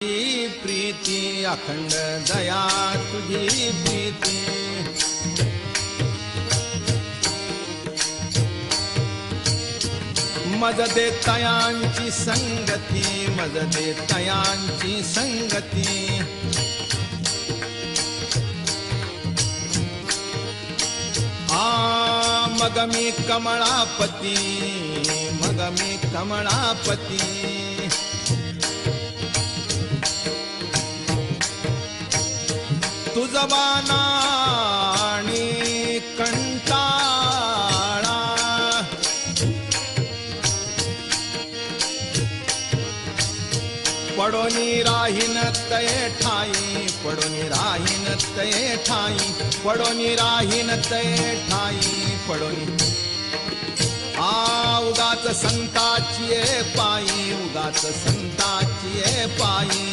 प्रीती अखंड दया तुझी प्रीती. मज दे तयांची संगती मज दे तयांची संगती. आ मग मी कमळापती मग मी कमळापती. तुझबाना आणि कंटाळा. पडोनी राहीन तये ठाई पडोनी राहीन तये ठाई पडोनी राहीन तये ठाई पडोनी. आ उगाच संताची पायी उगाच संताची पायी.